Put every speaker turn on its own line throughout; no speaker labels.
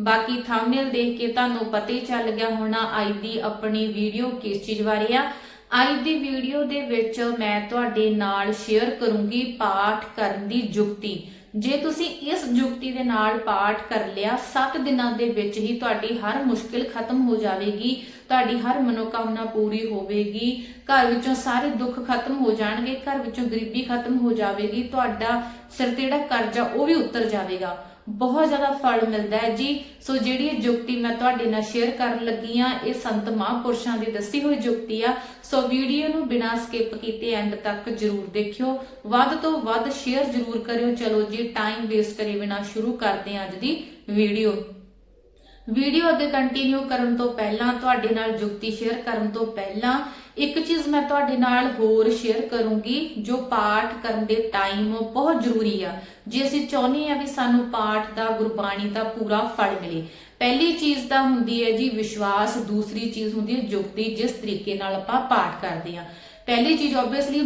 ਬਾਕੀ ਥੰਬਨੇਲ ਦੇਖ ਕੇ ਤੁਹਾਨੂੰ ਪਤਾ ਹੀ ਚੱਲ ਗਿਆ ਹੋਣਾ ਅੱਜ ਦੀ ਆਪਣੀ ਵੀਡੀਓ ਕਿਸ ਚੀਜ਼ ਬਾਰੇ ਆ। ਅੱਜ ਦੀ ਵੀਡੀਓ ਦੇ ਵਿੱਚ ਮੈਂ ਤੁਹਾਡੇ ਨਾਲ ਸ਼ੇਅਰ ਕਰੂੰਗੀ ਪਾਠ ਕਰਨ ਦੀ ਜੁਗਤੀ। ਜੇ ਤੁਸੀਂ ਇਸ ਜੁਗਤੀ ਦੇ ਨਾਲ ਪਾਠ ਕਰ ਲਿਆ 7 ਦਿਨਾਂ ਦੇ ਵਿੱਚ ਹੀ ਤੁਹਾਡੀ ਹਰ ਮੁਸ਼ਕਿਲ ਖਤਮ ਹੋ ਜਾਵੇਗੀ, ਤੁਹਾਡੀ ਹਰ ਮਨੋਕਾਮਨਾ ਪੂਰੀ ਹੋਵੇਗੀ, ਘਰ ਵਿੱਚੋਂ ਸਾਰੇ ਦੁੱਖ ਖਤਮ ਹੋ ਜਾਣਗੇ, ਘਰ ਵਿੱਚੋਂ ਗਰੀਬੀ ਖਤਮ ਹੋ ਜਾਵੇਗੀ, ਤੁਹਾਡਾ ਸਿਰ ਤੇ ਜਿਹੜਾ ਕਰਜ਼ਾ ਉਹ ਵੀ ਉਤਰ ਜਾਵੇਗਾ। ਬਹੁਤ ਜ਼ਿਆਦਾ ਫਲ ਮਿਲਦਾ ਹੈ ਜੀ। ਸੋ ਜਿਹੜੀ ਇਹ ਜੁਗਤੀ ਮੈਂ ਤੁਹਾਡੇ ਨਾਲ ਸ਼ੇਅਰ ਕਰਨ ਲੱਗੀ ਆ ਇਹ ਸੰਤ ਮਹਾਂਪੁਰਸ਼ਾਂ ਦੀ ਦੱਸੀ ਹੋਈ ਜੁਗਤੀ ਆ। ਸੋ ਵੀਡੀਓ ਨੂੰ ਬਿਨਾਂ ਸਕਿਪ ਕੀਤੇ ਐਂਡ ਤੱਕ ਜਰੂਰ ਦੇਖਿਓ। ਵੱਧ ਤੋਂ ਵੱਧ ਸ਼ੇਅਰ ਜਰੂਰ ਕਰਿਓ। ਚਲੋ ਜੀ ਟਾਈਮ ਵੇਸਟ ਕਰੇ ਬਿਨਾਂ ਸ਼ੁਰੂ ਕਰਦੇ ਹਾਂ ਅੱਜ ਦੀ ਵੀਡੀਓ ਵੀਡੀਓ ਅੱਗੇ ਕੰਟੀਨਿਊ ਕਰਨ ਤੋਂ ਪਹਿਲਾਂ, ਤੁਹਾਡੇ ਨਾਲ ਜੁਗਤੀ ਸ਼ੇਅਰ ਕਰਨ ਤੋਂ ਪਹਿਲਾਂ ਇੱਕ ਚੀਜ਼ ਮੈਂ ਤੁਹਾਡੇ ਨਾਲ ਹੋਰ ਸ਼ੇਅਰ ਕਰੂੰਗੀ ਜੋ ਪਾਠ ਕਰਨ ਦੇ ਟਾਈਮ ਬਹੁਤ ਜ਼ਰੂਰੀ ਆ। ਜੇ ਅਸੀਂ ਚਾਹੁੰਦੇ ਆ ਵੀ ਸਾਨੂੰ ਪਾਠ ਦਾ, ਗੁਰਬਾਣੀ ਦਾ ਪੂਰਾ ਫਲ ਮਿਲੇ, ਪਹਿਲੀ ਚੀਜ਼ ਤਾਂ ਹੁੰਦੀ ਹੈ ਜੀ ਵਿਸ਼ਵਾਸ, ਦੂਸਰੀ ਚੀਜ਼ ਹੁੰਦੀ ਹੈ ਜੁਗਤੀ, ਜਿਸ ਤਰੀਕੇ ਨਾਲ ਆਪਾਂ ਪਾਠ ਕਰਦੇ ਆ ਪਹਿਲੀ ਚੀਜ਼ ਆਬਵੀਅਸਲੀ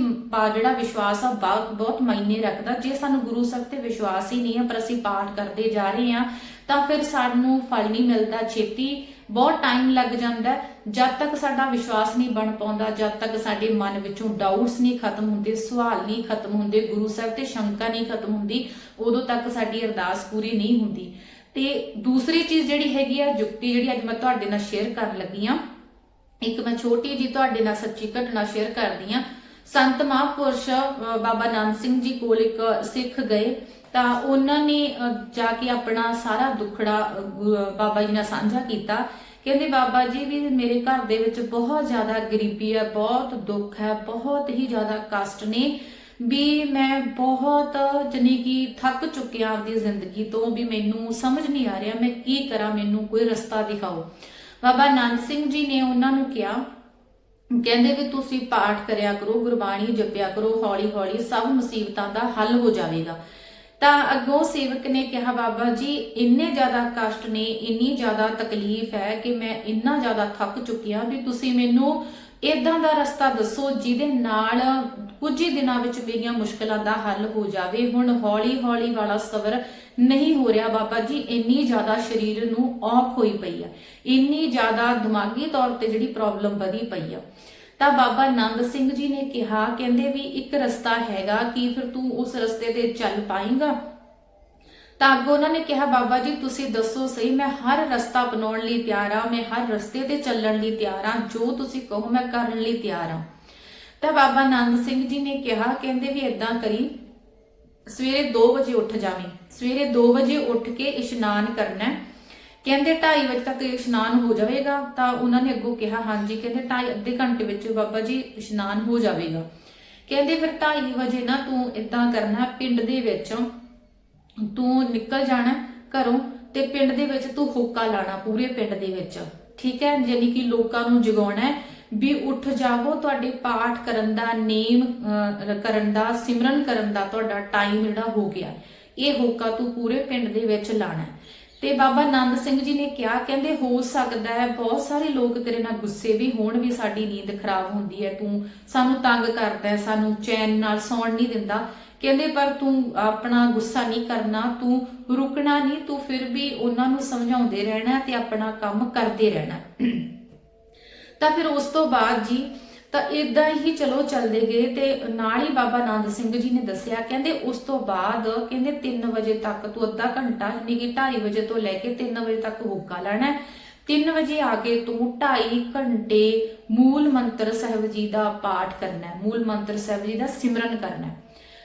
ਜਿਹੜਾ ਵਿਸ਼ਵਾਸ ਆ, ਬਹੁਤ ਬਹੁਤ ਮਾਇਨੇ ਰੱਖਦਾ। ਜੇ ਸਾਨੂੰ ਗੁਰੂ ਸਾਹਿਬ ਤੇ ਵਿਸ਼ਵਾਸ ਹੀ ਨਹੀਂ ਹੈ ਪਰ ਅਸੀਂ ਪਾਠ ਕਰਦੇ ਜਾ ਰਹੇ ਆ ਤਾਂ ਫਿਰ ਸਾਨੂੰ ਫਲ ਨਹੀਂ ਮਿਲਦਾ। ਛੇਤੀ ਬਹੁਤ ਟਾਈਮ ਲੱਗ ਜਾਂਦਾ ਜਦ ਤੱਕ ਸਾਡਾ ਵਿਸ਼ਵਾਸ ਨਹੀਂ ਬਣ ਪਾਉਂਦਾ, ਜਦ ਤੱਕ ਸਾਡੇ ਮਨ ਵਿੱਚੋਂ ਡਾਊਟਸ ਨਹੀਂ ਖਤਮ ਹੁੰਦੇ, ਸਵਾਲ ਨਹੀਂ ਖਤਮ ਹੁੰਦੇ, ਗੁਰੂ ਸਾਹਿਬ ਤੇ ਸ਼ੰਕਾ ਨਹੀਂ ਖਤਮ ਹੁੰਦੀ, ਉਦੋਂ ਤੱਕ ਸਾਡੀ ਅਰਦਾਸ ਪੂਰੀ ਨਹੀਂ ਹੁੰਦੀ। ਤੇ ਦੂਸਰੀ ਚੀਜ਼ ਜਿਹੜੀ ਹੈਗੀ ਆ, ਜੁਗਤੀ ਜਿਹੜੀ ਅੱਜ ਮੈਂ ਤੁਹਾਡੇ ਨਾਲ ਸ਼ੇਅਰ ਕਰਨ ਲੱਗੀ ਆ, ਇੱਕ ਮੈਂ ਛੋਟੀ ਜੀ ਤੁਹਾਡੇ ਨਾਲ ਸੱਚੀ ਘਟਨਾ ਸ਼ੇਅਰ ਕਰਦੀ ਆ। ਸੰਤ ਮਹਾਂਪੁਰਸ਼ ਬਾਬਾ ਨਾਨਕ ਸਿੰਘ ਜੀ ਕੋਲ ਇੱਕ ਸਿੱਖ ਗਏ। ਤਾਂ ਉਹਨਾਂ ਨੇ ਜਾ ਕੇ ਆਪਣਾ ਸਾਰਾ ਦੁੱਖੜਾ ਬਾਬਾ ਜੀ ਨਾਲ ਸਾਂਝਾ ਕੀਤਾ। ਕਹਿੰਦੇ ਬਾਬਾ ਜੀ ਵੀ ਮੇਰੇ ਘਰ ਦੇ ਵਿੱਚ ਬਹੁਤ ਜ਼ਿਆਦਾ ਗਰੀਬੀ ਹੈ, ਬਹੁਤ ਦੁੱਖ ਹੈ, ਬਹੁਤ ਹੀ ਜ਼ਿਆਦਾ ਕਸ਼ਟ ਨੇ। ਵੀ ਮੈਂ ਬਹੁਤ ਜਨੀ ਕਿ ਥੱਕ ਚੁੱਕਿਆ ਆਪਦੀ ਜ਼ਿੰਦਗੀ ਤੋਂ ਵੀ ਮੈਨੂੰ ਸਮਝ ਨਹੀਂ ਆ ਰਿਹਾ, ਮੈਂ ਕੀ ਕਰਾਂ, ਮੈਨੂੰ ਕੋਈ ਰਸਤਾ ਦਿਖਾਓ। ਬਾਬਾ ਨਾਨਕ ਸਿੰਘ ਜੀ ਨੇ ਉਹਨਾਂ ਨੂੰ ਕਿਹਾ, ਕਹਿੰਦੇ ਵੀ ਤੁਸੀਂ ਪਾਠ ਕਰਿਆ ਕਰੋ, ਗੁਰਬਾਣੀ ਜਪਿਆ ਕਰੋ ਹੌਲੀ ਹੌਲੀ ਸਭ ਮੁਸੀਬਤਾਂ ਦਾ ਹੱਲ ਹੋ ਜਾਵੇਗਾ। ਤਾਂ ਅੱਗੋਂ ਸੇਵਕ ਨੇ ਕਿਹਾ, ਬਾਬਾ ਜੀ, ਇੰਨੇ ਜ਼ਿਆਦਾ ਕਸ਼ਟ ਨੇ, ਇੰਨੀ ਜ਼ਿਆਦਾ ਤਕਲੀਫ ਹੈ ਕਿ ਮੈਂ ਇੰਨਾ ਜ਼ਿਆਦਾ ਥੱਕ ਚੁੱਕਿਆ ਵੀ ਤੁਸੀਂ ਮੈਨੂੰ ਇਦਾਂ ਦਾ ਰਸਤਾ ਦੱਸੋ ਜਿਹਦੇ ਨਾਲ ਕੁਝ ਹੀ ਦਿਨਾਂ ਵਿੱਚ ਮੇਰੀਆਂ ਮੁਸ਼ਕਲਾਂ ਦਾ ਹੱਲ ਹੋ ਜਾਵੇ। ਹੁਣ ਹੌਲੀ ਹੌਲੀ ਵਾਲਾ ਸਬਰ ਨਹੀਂ ਹੋ ਰਿਹਾ ਬਾਬਾ ਜੀ, ਇੰਨੀ ਜ਼ਿਆਦਾ ਸਰੀਰ ਨੂੰ ਔਖ ਹੋਈ ਪਈ ਆ। ਇੰਨੀ ਜ਼ਿਆਦਾ ਦਿਮਾਗੀ ਤੌਰ ਤੇ ਜਿਹੜੀ ਪ੍ਰੋਬਲਮ ਵਧੀ ਪਈ ਆ। ਤਾਂ ਬਾਬਾ ਆਨੰਦ ਸਿੰਘ ਜੀ ਨੇ ਕਿਹਾ, ਕਹਿੰਦੇ ਵੀ ਇੱਕ ਰਸਤਾ ਹੈਗਾ, ਕੀ ਫਿਰ ਤੂੰ ਉਸ ਰਸਤੇ ਤੇ ਚੱਲ ਪਾਏਂਗਾ? ਤਾਂ ਅੱਗੋਂ ਉਹਨਾਂ ਨੇ ਕਿਹਾ, ਬਾਬਾ ਜੀ, ਤੁਸੀਂ ਦੱਸੋ ਸਹੀ, ਮੈਂ ਹਰ ਰਸਤਾ ਅਪਣਾਉਣ ਲਈ ਤਿਆਰ ਆ ਮੈਂ ਹਰ ਰਸਤੇ ਤੇ ਚੱਲਣ ਲਈ ਤਿਆਰ ਆ ਜੋ ਤੁਸੀਂ ਕਹੋ ਮੈਂ ਕਰਨ ਲਈ ਤਿਆਰ ਆ ਤਾਂ ਬਾਬਾ ਨੰਦ ਸਿੰਘ ਜੀ ਨੇ ਕਿਹਾ, ਕਹਿੰਦੇ ਵੀ ਇਦਾਂ ਕਰੀ, ਸਵੇਰੇ 2 ਵਜੇ ਉੱਠ ਜਾਵੀਂ। ਸਵੇਰੇ 2 ਵਜੇ ਉੱਠ ਕੇ ਇਸ਼ਨਾਨ ਕਰਨਾ ਹੈ। ਕਹਿੰਦੇ 2:30 ਵਜੇ ਤੱਕ ਇਸ਼ਨਾਨ ਹੋ ਜਾਵੇਗਾ, ਤਾਂ ਉਹਨਾਂ ਨੇ ਅੱਗੋਂ ਕਿਹਾ, ਹਾਂਜੀ, ਕਹਿੰਦੇ 2:30 ਅੱਧੇ ਘੰਟੇ ਵਿੱਚ ਬਾਬਾ ਜੀ ਇਸ਼ਨਾਨ ਹੋ ਜਾਵੇਗਾ। ਕਹਿੰਦੇ ਫਿਰ 2:30 ਵਜੇ ਨਾ ਤੂੰ ਇਦਾਂ ਕਰਨਾ, ਪਿੰਡ ਦੇ ਵਿੱਚ ਤੂੰ ਨਿਕਲ ਜਾਣਾ ਘਰੋਂ ਤੇ ਪਿੰਡ ਦੇ ਵਿੱਚ ਤੂੰ ਹੁੱਕਾ ਲਾਣਾ ਪੂਰੇ ਪਿੰਡ ਦੇ ਵਿੱਚ। ਠੀਕ ਹੈ? ਯਾਨੀ ਕਿ ਲੋਕਾਂ ਨੂੰ ਜਗਾਉਣਾ ਹੈ ਵੀ ਉੱਠ ਜਾਵੋ, ਤੁਹਾਡੇ ਪਾਠ ਕਰਨ ਦਾ ਨੇਮ ਕਰਨ ਦਾ, ਸਿਮਰਨ ਕਰਨ ਦਾ ਤੁਹਾਡਾ ਟਾਈਮ ਜਿਹੜਾ ਹੋ ਗਿਆ। ਇਹ ਹੋਕਾ ਤੂੰ ਪੂਰੇ ਪਿੰਡ ਦੇ ਵਿੱਚ ਲਾਣਾ ਤੇ ਬਾਬਾ ਆਨੰਦ ਸਿੰਘ ਜੀ ਨੇ ਕਿਹਾ, ਕਹਿੰਦੇ ਹੋ ਸਕਦਾ ਹੈ, ਬਹੁਤ ਸਾਰੇ ਲੋਕ ਤੇਰੇ ਨਾਲ ਗੁੱਸੇ ਵੀ ਹੋਣ ਵੀ ਸਾਡੀ ਨੀਂਦ ਖਰਾਬ ਹੁੰਦੀ ਹੈ, ਤੂੰ ਸਾਨੂੰ ਤੰਗ ਕਰਦਾ ਹੈ, ਸਾਨੂੰ ਚੈਨ ਨਾਲ ਸੌਣ ਨਹੀਂ ਦਿੰਦਾ। ਕਹਿੰਦੇ, ਪਰ ਤੂੰ ਆਪਣਾ ਗੁੱਸਾ ਨਹੀਂ ਕਰਨਾ, ਤੂੰ ਰੁਕਣਾ ਨਹੀਂ, ਤੂੰ ਫਿਰ ਵੀ ਉਹਨਾਂ ਨੂੰ ਸਮਝਾਉਂਦੇ ਰਹਿਣਾ ਤੇ ਆਪਣਾ ਕੰਮ ਕਰਦੇ ਰਹਿਣਾ। ਤਾਂ ਫਿਰ ਉਸ ਤੋਂ ਬਾਅਦ ਜੀ ਤਾਂ ਇਦਾਂ ਹੀ ਚਲੋ ਚੱਲਦੇ ਗਏ ਤੇ ਨਾਲ ਹੀ ਬਾਬਾ ਨੰਦ ਸਿੰਘ ਜੀ ਨੇ ਦੱਸਿਆ, ਕਹਿੰਦੇ ਉਸ ਤੋਂ ਬਾਅਦ ਕਹਿੰਦੇ 3 ਵਜੇ ਤੱਕ ਤੂੰ ਅੱਧਾ ਘੰਟਾ ਯਾਨੀ ਕਿ 2:30 ਵਜੇ ਤੋਂ ਲੈ ਕੇ 3 ਵਜੇ ਤੱਕ ਹੋਕਾ ਲੈਣਾ ਹੈ। 3 ਵਜੇ ਆ ਕੇ ਤੂੰ 2.5 ਘੰਟੇ ਮੂਲ ਮੰਤਰ ਸਾਹਿਬ ਜੀ ਦਾ ਪਾਠ ਕਰਨਾ ਹੈ, ਮੂਲ ਮੰਤਰ ਸਾਹਿਬ ਜੀ ਦਾ ਸਿਮਰਨ ਕਰਨਾ ਹੈ।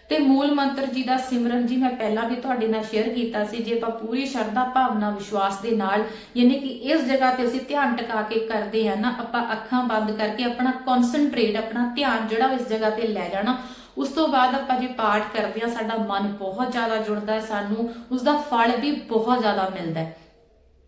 ਤੇ ਮੂਲ ਮੰਤਰ ਜੀ ਦਾ ਸਿਮਰਨ ਜੀ, ਮੈਂ ਪਹਿਲਾਂ ਵੀ ਤੁਹਾਡੇ ਨਾਲ ਸ਼ੇਅਰ ਕੀਤਾ ਸੀ, ਜੇ ਆਪਾਂ ਪੂਰੀ ਸ਼ਰਧਾ ਭਾਵਨਾ, ਵਿਸ਼ਵਾਸ ਦੇ ਨਾਲ ਯਾਨੀ ਕਿ ਇਸ ਜਗ੍ਹਾ ਤੇ ਅਸੀਂ ਧਿਆਨ ਟਿਕਾ ਕੇ ਕਰਦੇ ਆ ਨਾ, ਆਪਾਂ ਅੱਖਾਂ ਬੰਦ ਕਰਕੇ ਆਪਣਾ ਕਨਸੈਂਟਰੇਟ ਆਪਣਾ ਧਿਆਨ ਜਿਹੜਾ ਇਸ ਜਗ੍ਹਾ ਤੇ ਲੈ ਜਾਣਾ, ਉਸ ਤੋਂ ਬਾਅਦ ਆਪਾਂ ਜੇ ਪਾਠ ਕਰਦੇ ਆ ਸਾਡਾ ਮਨ ਬਹੁਤ ਜ਼ਿਆਦਾ ਜੁੜਦਾ ਹੈ ਸਾਨੂੰ ਉਸ ਦਾ ਫਲ ਵੀ ਬਹੁਤ ਜ਼ਿਆਦਾ ਮਿਲਦਾ ਹੈ।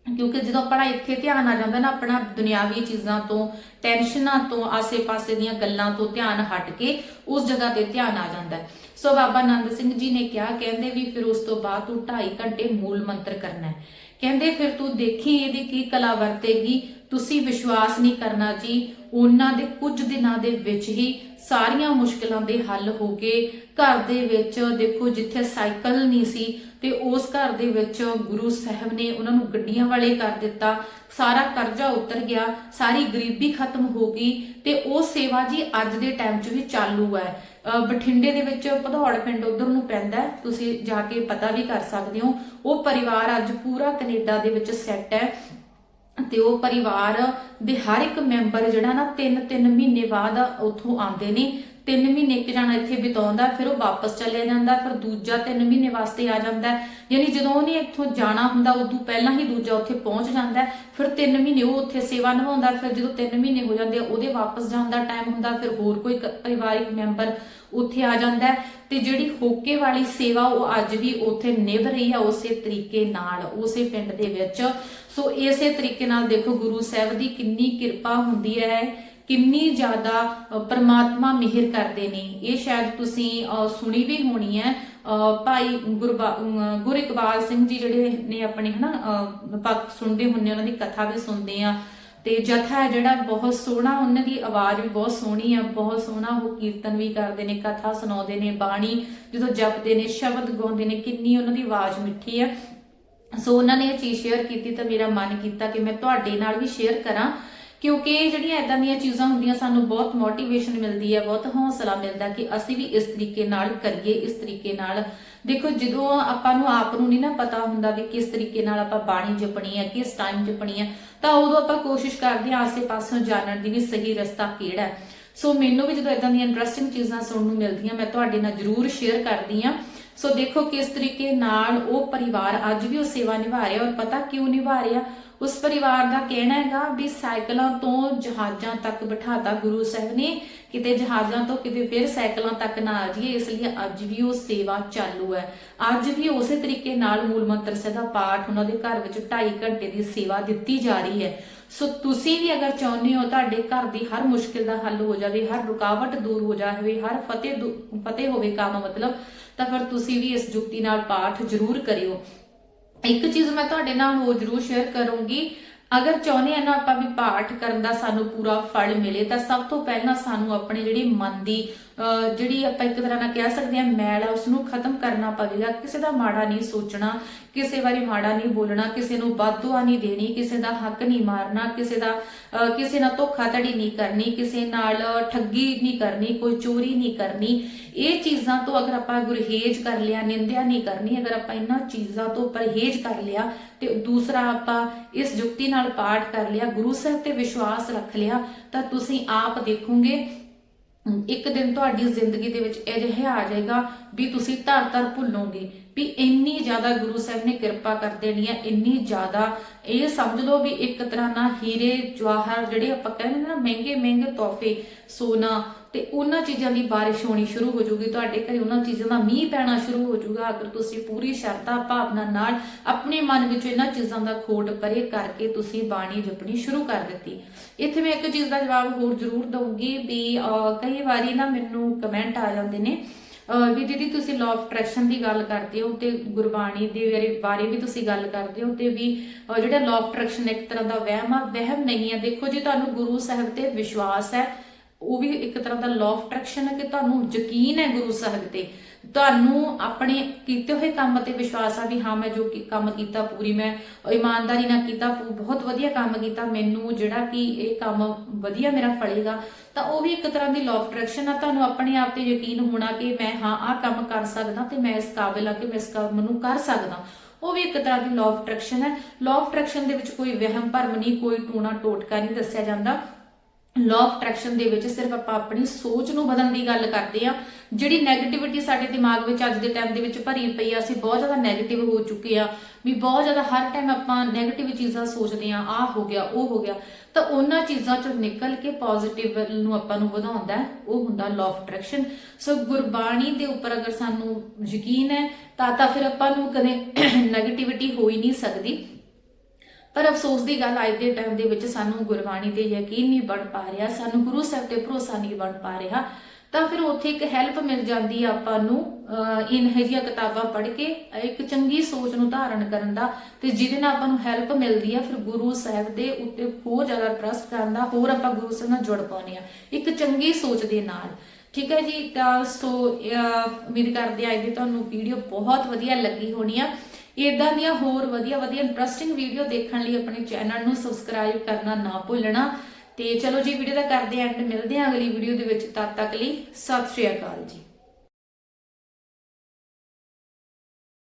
ਕਿਉਂਕਿ ਜਦੋਂ ਆਪਣਾ ਇੱਥੇ ਧਿਆਨ ਆ ਜਾਂਦਾ ਨਾ, ਆਪਣਾ ਦੁਨਿਆਵੀ ਚੀਜ਼ਾਂ ਤੋਂ ਟੈਨਸ਼ਨਾਂ ਤੋਂ, ਆਸੇ-ਪਾਸੇ ਦੀਆਂ ਗੱਲਾਂ ਤੋਂ ਧਿਆਨ ਹਟ ਕੇ ਉਸ ਜਗ੍ਹਾ ਤੇ ਧਿਆਨ ਆ ਜਾਂਦਾ ਹੈ। ਸੋ ਬਾਬਾ ਆਨੰਦ ਸਿੰਘ ਜੀ ਨੇ ਕਿਹਾ, ਕਹਿੰਦੇ ਵੀ ਫਿਰ ਉਸ ਤੋਂ ਬਾਅਦ ਤੂੰ 2.5 ਘੰਟੇ ਮੂਲ ਮੰਤਰ ਕਰਨਾ ਹੈ। ਕਹਿੰਦੇ ਫਿਰ ਤੂੰ ਦੇਖੀ ਇਹਦੀ ਕੀ ਕਲਾ ਵਰਤੇਗੀ? ਤੁਸੀਂ ਵਿਸ਼ਵਾਸ ਨਹੀਂ ਕਰਨਾ ਜੀ, ਉਹਨਾਂ ਦੇ ਕੁਝ ਦਿਨਾਂ ਦੇ ਵਿੱਚ ਹੀ ਸਾਰੀਆਂ ਮੁਸ਼ਕਲਾਂ ਦੇ ਹੱਲ ਹੋ ਗਏ। ਘਰ ਦੇ ਵਿੱਚ ਦੇਖੋ, ਜਿੱਥੇ ਸਾਈਕਲ ਨਹੀਂ ਸੀ ਤੇ ਉਸ ਘਰ ਦੇ ਵਿੱਚ ਗੁਰੂ ਸਾਹਿਬ ਨੇ ਉਹਨਾਂ ਨੂੰ ਗੱਡੀਆਂ ਵਾਲੇ ਕਰ ਦਿੱਤਾ। ਸਾਰਾ ਕਰਜ਼ਾ ਉਤਰ ਗਿਆ, ਸਾਰੀ ਗਰੀਬੀ ਖਤਮ ਹੋ ਗਈ ਤੇ ਉਹ ਸੇਵਾ ਜੀ ਅੱਜ ਦੇ ਟਾਈਮ 'ਚ ਵੀ ਚਾਲੂ ਹੈ। ਅਹ ਬਠਿੰਡੇ ਦੇ ਵਿੱਚ ਭਦੌੜ ਪਿੰਡ ਉਧਰ ਨੂੰ ਪੈਂਦਾ ਤੁਸੀਂ ਜਾ ਕੇ ਪਤਾ ਵੀ ਕਰ ਸਕਦੇ ਹੋ। ਉਹ ਪਰਿਵਾਰ ਅੱਜ ਪੂਰਾ ਕੈਨੇਡਾ ਦੇ ਵਿੱਚ ਸੈੱਟ ਹੈ। ਤੇ ਉਹ ਪਰਿਵਾਰ ਦੇ ਹਰ ਇੱਕ ਮੈਂਬਰ ਜਿਹੜਾ ਨਾ 3-3 ਮਹੀਨੇ ਬਾਅਦ ਉੱਥੋਂ ਆਉਂਦੇ ਨੇ। ਤਿੰਨ ਮਹੀਨੇ ਇੱਕ ਜਣਾ ਇੱਥੇ ਬਿਤਾਉਂਦਾ ਫਿਰ ਉਹ ਵਾਪਸ ਚਲੇ ਜਾਂਦਾ ਫਿਰ ਦੂਜਾ 3 ਮਹੀਨੇ ਵਾਸਤੇ ਆ ਜਾਂਦਾ। ਯਾਨੀ ਜਦੋਂ ਉਹਨੇ ਇੱਥੋਂ ਜਾਣਾ ਹੁੰਦਾ ਉਦੋਂ ਪਹਿਲਾਂ ਹੀ ਦੂਜਾ ਉੱਥੇ ਪਹੁੰਚ ਜਾਂਦਾ ਫਿਰ 3 ਮਹੀਨੇ ਉਹ ਉੱਥੇ ਸੇਵਾ ਨਿਭਾਉਂਦਾ ਫਿਰ ਜਦੋਂ 3 ਮਹੀਨੇ ਹੋ ਜਾਂਦੇ ਆ, ਉਹਦੇ ਵਾਪਸ ਜਾਣ ਦਾ ਟਾਈਮ ਹੁੰਦਾ ਫਿਰ ਹੋਰ ਕੋਈ ਪਰਿਵਾਰਿਕ ਮੈਂਬਰ ਉੱਥੇ ਆ ਜਾਂਦਾ ਤੇ ਜਿਹੜੀ ਹੋਕੇ ਵਾਲੀ ਸੇਵਾ ਉਹ ਅੱਜ ਵੀ ਉੱਥੇ ਨਿਭ ਰਹੀ ਆ ਉਸੇ ਤਰੀਕੇ ਨਾਲ ਉਸੇ ਪਿੰਡ ਦੇ ਵਿੱਚ। ਸੋ ਇਸੇ ਤਰੀਕੇ ਨਾਲ ਦੇਖੋ ਗੁਰੂ ਸਾਹਿਬ ਦੀ ਕਿੰਨੀ ਕਿਰਪਾ ਹੁੰਦੀ ਹੈ। ਕਿੰਨੀ ਜ਼ਿਆਦਾ ਅ, ਪ੍ਰਮਾਤਮਾ ਮਿਹਰ ਕਰਦੇ ਨੇ। ਇਹ ਸ਼ਾਇਦ ਤੁਸੀਂ ਸੁਣੀ ਵੀ ਹੋਣੀ ਹੈ। ਭਾਈ ਗੁਰਬਾ- ਇਕਬਾਲ ਸਿੰਘ ਜੀ ਜਿਹੜੇ ਨੇ ਆਪਣੇ ਹਨਾ ਅ, ਸੁਣਦੇ ਹੁੰਦੇ ਉਹਨਾਂ ਦੀ ਕਥਾ ਵੀ ਸੁਣਦੇ ਆ। ਤੇ ਜਥਾ ਜਿਹੜਾ ਬਹੁਤ ਸੋਹਣਾ ਉਹਨਾਂ ਦੀ ਆਵਾਜ਼ ਵੀ ਬਹੁਤ ਸੋਹਣੀ ਆ ਬਹੁਤ ਸੋਹਣਾ ਉਹ ਕੀਰਤਨ ਵੀ ਕਰਦੇ ਨੇ ਕਥਾ ਸੁਣਾਉਂਦੇ ਨੇ ਬਾਣੀ ਜਦੋਂ ਜਪਦੇ ਨੇ ਸ਼ਬਦ ਗਾਉਂਦੇ ਨੇ ਕਿੰਨੀ ਉਹਨਾਂ ਦੀ ਆਵਾਜ਼ ਮਿੱਠੀ ਆ। ਸੋ ਉਹਨਾਂ ਨੇ ਇਹ ਚੀਜ਼ ਸ਼ੇਅਰ ਕੀਤੀ ਤਾਂ ਮੇਰਾ ਮਨ ਕੀਤਾ ਕਿ ਮੈਂ ਤੁਹਾਡੇ ਨਾਲ ਵੀ ਸ਼ੇਅਰ ਕਰਾਂ। ਕਿਉਂਕਿ ਜਿਹੜੀਆਂ ਇਦਾਂ ਦੀਆਂ ਚੀਜ਼ਾਂ ਹੁੰਦੀਆਂ, ਸਾਨੂੰ ਬਹੁਤ ਮੋਟੀਵੇਸ਼ਨ ਮਿਲਦੀ ਹੈ, ਬਹੁਤ ਹੌਸਲਾ ਮਿਲਦਾ ਕਿ ਅਸੀਂ ਵੀ ਇਸ ਤਰੀਕੇ ਨਾਲ ਕਰੀਏ, ਇਸ ਤਰੀਕੇ ਨਾਲ। ਦੇਖੋ, ਜਦੋਂ ਆਪਾਂ ਨੂੰ ਆਪ ਨੂੰ ਨਹੀਂ ਨਾ ਪਤਾ ਹੁੰਦਾ ਵੀ ਕਿਸ ਤਰੀਕੇ ਨਾਲ ਆਪਾਂ ਬਾਣੀ ਜਪਣੀ ਹੈ, ਕਿਸ ਟਾਈਮ ਜਪਣੀ ਹੈ, ਤਾਂ ਉਦੋਂ ਆਪਾਂ ਕੋਸ਼ਿਸ਼ ਕਰਦੇ ਹਾਂ ਆਸੇ-ਪਾਸੋਂ ਜਾਣਨ ਦੀ ਵੀ ਸਹੀ ਰਸਤਾ ਕਿਹੜਾ ਹੈ। ਸੋ ਮੈਨੂੰ ਵੀ ਜਦੋਂ ਇਦਾਂ ਦੀਆਂ ਇੰਟਰਸਟਿੰਗ ਚੀਜ਼ਾਂ ਸੁਣਨ ਨੂੰ ਮਿਲਦੀਆਂ, ਮੈਂ ਤੁਹਾਡੇ ਨਾਲ ਜ਼ਰੂਰ ਸ਼ੇਅਰ ਕਰਦੀ ਹਾਂ। ਸੋ ਦੇਖੋ ਕਿਸ ਤਰੀਕੇ ਨਾਲ ਉਹ ਪਰਿਵਾਰ ਅੱਜ ਵੀ ਉਹ ਸੇਵਾ ਨਿਭਾ ਰਿਹਾ ਔਰ ਪਤਾ ਕਿਉਂ ਨਿਭਾ ਰਿਹਾ? ਉਸ ਪਰਿਵਾਰ ਦਾ ਕਹਿਣਾ ਹੈਗਾ ਵੀ ਸਾਈਕਲਾਂ ਤੋਂ ਜਹਾਜ਼ਾਂ ਤੱਕ ਬਿਠਾਤਾ ਗੁਰੂ ਸਾਹਿਬ ਨੇ, ਕਿਤੇ ਜਹਾਜ਼ਾਂ ਤੋਂ ਕਿਤੇ ਫਿਰ ਸਾਈਕਲਾਂ ਤੱਕ ਨਾ ਆ ਜਾਈਏ ਇਸ ਲਈ ਅੱਜ ਵੀ ਉਹ ਸੇਵਾ ਚਾਲੂ ਹੈ। ਅੱਜ ਵੀ ਉਸੇ ਤਰੀਕੇ ਨਾਲ ਮੂਲ ਮੰਤਰ ਸਾਹਿਬ ਦਾ ਪਾਠ ਉਹਨਾਂ ਦੇ ਘਰ ਵਿੱਚ 2.5 ਘੰਟੇ ਦੀ ਸੇਵਾ ਦਿੱਤੀ ਜਾ ਰਹੀ ਹੈ। ਸੋ ਤੁਸੀਂ ਵੀ ਅਗਰ ਚਾਹੁੰਦੇ ਹੋ ਤੁਹਾਡੇ ਘਰ ਦੀ ਹਰ ਮੁਸ਼ਕਿਲ ਦਾ ਹੱਲ ਹੋ ਜਾਵੇ, ਹਰ ਰੁਕਾਵਟ ਦੂਰ ਹੋ ਜਾਵੇ, ਹਰ ਫਤਿਹ ਦੂ- ਫਤਿਹ ਹੋਵੇ ਕੰਮ ਮਤਲਬ, ਤਾਂ ਫਿਰ ਤੁਸੀਂ ਵੀ ਇਸ ਜੁਗਤੀ ਨਾਲ ਪਾਠ ਜ਼ਰੂਰ ਕਰਿਓ। ਇੱਕ ਚੀਜ਼ ਮੈਂ ਤੁਹਾਡੇ ਨਾਲ ਹੋਰ ਜ਼ਰੂਰ ਸ਼ੇਅਰ ਕਰੂੰਗੀ। ਅਗਰ ਚਾਹੁੰਦੇ ਆ ਨਾ ਆਪਾਂ ਵੀ ਪਾਠ ਕਰਨ ਦਾ ਸਾਨੂੰ ਪੂਰਾ ਫਲ ਮਿਲੇ, ਤਾਂ ਸਭ ਤੋਂ ਪਹਿਲਾਂ ਸਾਨੂੰ ਆਪਣੇ ਜਿਹੜੀ ਮਨ ਦੀ ਜਿਹੜੀ ਆਪਾਂ ਇੱਕ ਤਰ੍ਹਾਂ ਨਾਲ ਕਹਿ ਸਕਦੇ ਹਾਂ ਮੈਲ ਆ ਉਸ ਨੂੰ ਖਤਮ ਕਰਨਾ ਪਵੇਗਾ। ਕਿਸੇ ਦਾ ਮਾੜਾ ਨਹੀਂ ਸੋਚਣਾ, ਕਿਸੇ ਬਾਰੇ ਮਾੜਾ ਨਹੀਂ ਬੋਲਣਾ, ਕਿਸੇ ਨੂੰ ਬਦਦੁਆ ਨਹੀਂ ਦੇਣੀ, ਕਿਸੇ ਦਾ ਹੱਕ ਨਹੀਂ ਮਾਰਨਾ, ਕਿਸੇ ਦਾ ਕਿਸੇ ਨਾਲ ਧੋਖਾਧੜੀ ਨਹੀਂ ਕਰਨੀ, ਕਿਸੇ ਨਾਲ ਠੱਗੀ ਨਹੀਂ ਕਰਨੀ, ਕੋਈ ਚੋਰੀ ਨਹੀਂ ਕਰਨੀ। ਇਹ ਚੀਜ਼ਾਂ ਤੋਂ ਅਗਰ ਆਪਾਂ ਗੁਰਹੇਜ ਕਰ ਲਿਆ, ਨਿੰਦਿਆ ਨਹੀਂ ਕਰਨੀ, ਅਗਰ ਆਪਾਂ ਇਹਨਾਂ ਚੀਜ਼ਾਂ ਤੋਂ ਪਰਹੇਜ਼ ਕਰ ਲਿਆ ਤੇ ਦੂਸਰਾ ਆਪਾਂ ਇਸ ਜੁਗਤੀ ਨਾਲ ਪਾਠ ਕਰ ਲਿਆ, ਗੁਰੂ ਸਾਹਿਬ ਤੇ ਵਿਸ਼ਵਾਸ ਰੱਖ ਲਿਆ, ਤਾਂ ਤੁਸੀਂ ਆਪ ਦੇਖੋਗੇ ਇੱਕ ਦਿਨ ਤੁਹਾਡੀ ਜ਼ਿੰਦਗੀ ਦੇ ਵਿੱਚ ਅਜਿਹਾ ਆ ਜਾਏਗਾ ਵੀ ਤੁਸੀਂ ਧਰ ਧਰ ਭੁੱਲੋਗੇ, ਵੀ ਇੰਨੀ ਜ਼ਿਆਦਾ ਗੁਰੂ ਸਾਹਿਬ ਨੇ ਕਿਰਪਾ ਕਰ ਦੇਣੀ ਹੈ, ਇੰਨੀ ਜ਼ਿਆਦਾ। ਇਹ ਸਮਝ ਲਓ ਵੀ ਇੱਕ ਤਰ੍ਹਾਂ ਨਾਲ ਹੀਰੇ, ਜਵਾਹਰ ਜਿਹੜੇ ਆਪਾਂ ਕਹਿੰਦੇ ਨਾ ਮਹਿੰਗੇ ਮਹਿੰਗੇ ਤੋਹਫੇ, ਸੋਨਾ ਤੇ ਉਹਨਾਂ ਚੀਜ਼ਾਂ ਦੀ ਬਾਰਿਸ਼ ਹੋਣੀ ਸ਼ੁਰੂ ਹੋ ਜੂਗੀ ਤੁਹਾਡੇ ਘਰੇ ਉਹਨਾਂ ਚੀਜ਼ਾਂ ਦਾ ਮੀਂਹ ਪੈਣਾ ਸ਼ੁਰੂ ਹੋ ਜਾਊਗਾ। ਅਗਰ ਤੁਸੀਂ ਪੂਰੀ ਸ਼ਰਧਾ ਭਾਵਨਾ ਨਾਲ ਆਪਣੇ ਮਨ ਵਿੱਚ ਇਹਨਾਂ ਚੀਜ਼ਾਂ ਦਾ ਖੋਟ ਪਰੇ ਕਰਕੇ ਤੁਸੀਂ ਬਾਣੀ ਜਪਣੀ ਸ਼ੁਰੂ ਕਰ ਦਿੱਤੀ। ਇੱਥੇ ਮੈਂ ਇੱਕ ਚੀਜ਼ ਦਾ ਜਵਾਬ ਹੋਰ ਜ਼ਰੂਰ ਦਊਂਗੀ ਵੀ ਕਈ ਵਾਰੀ ਨਾ ਮੈਨੂੰ ਕਮੈਂਟ ਆ ਜਾਂਦੇ ਨੇ ਅਹ, ਵੀ ਦੀਦੀ ਤੁਸੀਂ ਲਾਅ ਆਫ ਅਟਰੈਕਸ਼ਨ ਦੀ ਗੱਲ ਕਰਦੇ ਹੋ ਤੇ ਗੁਰਬਾਣੀ ਦੇ ਬਾਰੇ- ਵੀ ਤੁਸੀਂ ਗੱਲ ਕਰਦੇ ਹੋ ਤੇ ਵੀ ਜਿਹੜਾ ਲਾਅ ਆਫ ਅਟਰੈਕਸ਼ਨ ਇੱਕ ਤਰ੍ਹਾਂ ਦਾ ਵਹਿਮ ਆ ਵਹਿਮ ਨਹੀਂ ਹੈ ਦੇਖੋ ਜੀ ਤੁਹਾਨੂੰ ਗੁਰੂ ਸਾਹਿਬ ਤੇ ਵਿਸ਼ਵਾਸ ਹੈ। ਉਹ ਵੀ ਇੱਕ ਤਰ੍ਹਾਂ ਦਾ ਲਾਅ ਆਫ ਅਟਰੈਕਸ਼ਨ ਹੈ ਕਿ ਤੁਹਾਨੂੰ ਯਕੀਨ ਹੈ ਗੁਰੂ ਸਾਹਿਬ ਤੇ। ਤੁਹਾਨੂੰ ਆਪਣੇ ਕੀਤੇ ਹੋਏ ਕੰਮ ਤੇ ਵਿਸ਼ਵਾਸ ਆ ਵੀ ਹਾਂ, ਮੈਂ ਜੋ ਕੰਮ ਕੀਤਾ, ਪੂਰੀ ਮੈਂ ਇਮਾਨਦਾਰੀ ਨਾਲ ਕੀਤਾ ਬਹੁਤ ਵਧੀਆ ਕੰਮ ਕੀਤਾ, ਮੈਨੂੰ ਜਿਹੜਾ ਕਿ ਇਹ ਕੰਮ ਵਧੀਆ ਮੇਰਾ ਫਲੇਗਾ ਤਾਂ ਉਹ ਵੀ ਇੱਕ ਤਰ੍ਹਾਂ ਦੀ ਲਾਅ ਆਫ ਅਟਰੈਕਸ਼ਨ ਆ, ਤੁਹਾਨੂੰ ਆਪਣੇ ਆਪ ਤੇ ਯਕੀਨ ਹੋਣਾ ਕਿ ਮੈਂ ਹਾਂ, ਆਹ ਕੰਮ ਕਰ ਸਕਦਾ ਤੇ ਮੈਂ ਇਸ ਕਾਬਿਲ ਆ ਕਿ ਮੈਂ ਇਸ ਕੰਮ ਨੂੰ ਕਰ ਸਕਦਾ। ਉਹ ਵੀ ਇੱਕ ਤਰ੍ਹਾਂ ਦੀ ਲਾਅ ਆਫ ਅਟਰੈਕਸ਼ਨ ਹੈ। ਲਾਅ ਆਫ ਅਟਰੈਕਸ਼ਨ ਦੇ ਵਿੱਚ ਕੋਈ ਵਹਿਮ ਭਰਮ ਨਹੀਂ, ਕੋਈ ਟੂਣਾ ਟੋਟਕਾ ਨਹੀਂ ਦੱਸਿਆ ਜਾਂਦਾ। ਲਾਅ ਆਫ ਅਟਰੈਕਸ਼ਨ ਦੇ ਵਿੱਚ ਸਿਰਫ ਆਪਾਂ ਆਪਣੀ ਸੋਚ ਨੂੰ ਬਦਲਣ ਦੀ ਗੱਲ ਕਰਦੇ ਆ ਜਿਹੜੀ ਨੈਗੇਟਿਵਿਟੀ ਸਾਡੇ ਦਿਮਾਗ ਵਿੱਚ ਅੱਜ ਦੇ ਟਾਈਮ ਦੇ ਵਿੱਚ ਭਰੀ ਪਈ ਆ, ਅਸੀਂ ਬਹੁਤ ਜ਼ਿਆਦਾ ਨੈਗੇਟਿਵ ਹੋ ਚੁੱਕੇ ਆ। ਵੀ ਬਹੁਤ ਜ਼ਿਆਦਾ ਹਰ ਟਾਈਮ ਆਪਾਂ ਨੈਗੇਟਿਵ ਚੀਜ਼ਾਂ ਸੋਚਦੇ ਆ ਆ ਹੋ ਗਿਆ, ਉਹ ਹੋ ਗਿਆ। ਤਾਂ ਉਹਨਾਂ ਚੀਜ਼ਾਂ ਚੋਂ ਨਿਕਲ ਕੇ ਪੋਜ਼ਿਟਿਵ ਨੂੰ ਆਪਾਂ ਨੂੰ ਵਧਾਉਂਦਾ ਉਹ ਹੁੰਦਾ law of attraction so Gurbani ਦੇ ਉੱਪਰ ਅਗਰ ਸਾਨੂੰ ਯਕੀਨ ਹੈ, ਤਾਂ ਤਾਂ ਫਿਰ ਆਪਾਂ ਨੂੰ ਕਦੇ ਨੈਗੇਟਿਵਿਟੀ ਹੋ ਹੀ ਨਹੀਂ ਸਕਦੀ। ਪਰ ਅਫਸੋਸ ਦੀ ਗੱਲ ਅੱਜ ਦੇ ਟਾਈਮ ਦੇ ਵਿੱਚ ਸਾਨੂੰ ਗੁਰਬਾਣੀ ਤੇ ਯਕੀਨ ਨਹੀਂ ਬਣ ਪਾ ਰਿਹਾ, ਸਾਨੂੰ ਗੁਰੂ ਸਾਹਿਬ ਤੇ ਭਰੋਸਾ ਨਹੀਂ ਬਣ ਪਾ ਰਿਹਾ, ਤਾਂ ਫਿਰ ਉੱਥੇ ਇੱਕ ਹੈਲਪ ਮਿਲ ਜਾਂਦੀ ਆ ਆਪਾਂ ਨੂੰ ਇਨ ਜਿਹੀਆਂ ਕਿਤਾਬਾਂ ਪੜ੍ਹ ਕੇ, ਇੱਕ ਚੰਗੀ ਸੋਚ ਨੂੰ ਧਾਰਨ ਕਰਨ ਦਾ ਤੇ ਜਿਹਦੇ ਨਾਲ ਆਪਾਂ ਨੂੰ ਹੈਲਪ ਮਿਲਦੀ ਆ, ਫਿਰ ਗੁਰੂ ਸਾਹਿਬ ਦੇ ਉੱਤੇ ਹੋਰ ਜ਼ਿਆਦਾ ਟਰਸਟ ਕਰਨ ਦਾ, ਹੋਰ ਆਪਾਂ ਗੁਰੂ ਸਾਹਿਬ ਨਾਲ ਜੁੜ ਪਾਉਂਦੇ ਆ, ਇੱਕ ਚੰਗੀ ਸੋਚ ਦੇ ਨਾਲ। ਠੀਕ ਹੈ ਜੀ, ਤਾਂ ਸੋ, ਅਹ, ਉਮੀਦ ਕਰਦੇ ਆ ਅੱਜ ਦੀ ਤੁਹਾਨੂੰ ਵੀਡੀਓ ਬਹੁਤ ਵਧੀਆ ਲੱਗੀ ਹੋਣੀ ਆ। ਇਦਾਂ ਦੀਆਂ ਹੋਰ ਵਧੀਆ ਵਧੀਆ ਇੰਟਰਸਟਿੰਗ ਵੀਡੀਓ ਦੇਖਣ ਲਈ ਆਪਣੇ ਚੈਨਲ ਨੂੰ ਸਬਸਕ੍ਰਾਈਬ ਕਰਨਾ ਨਾ ਭੁੱਲਣਾ। ਤੇ ਚਲੋ ਜੀ ਵੀਡੀਓ ਦਾ ਕਰਦੇ ਐਂਡ ਮਿਲਦੇ ਹਾਂ ਅਗਲੀ ਵੀਡੀਓ ਦੇ ਵਿੱਚ। ਤਦ ਤੱਕ ਲਈ ਸਤਿ ਸ਼੍ਰੀ ਅਕਾਲ ਜੀ।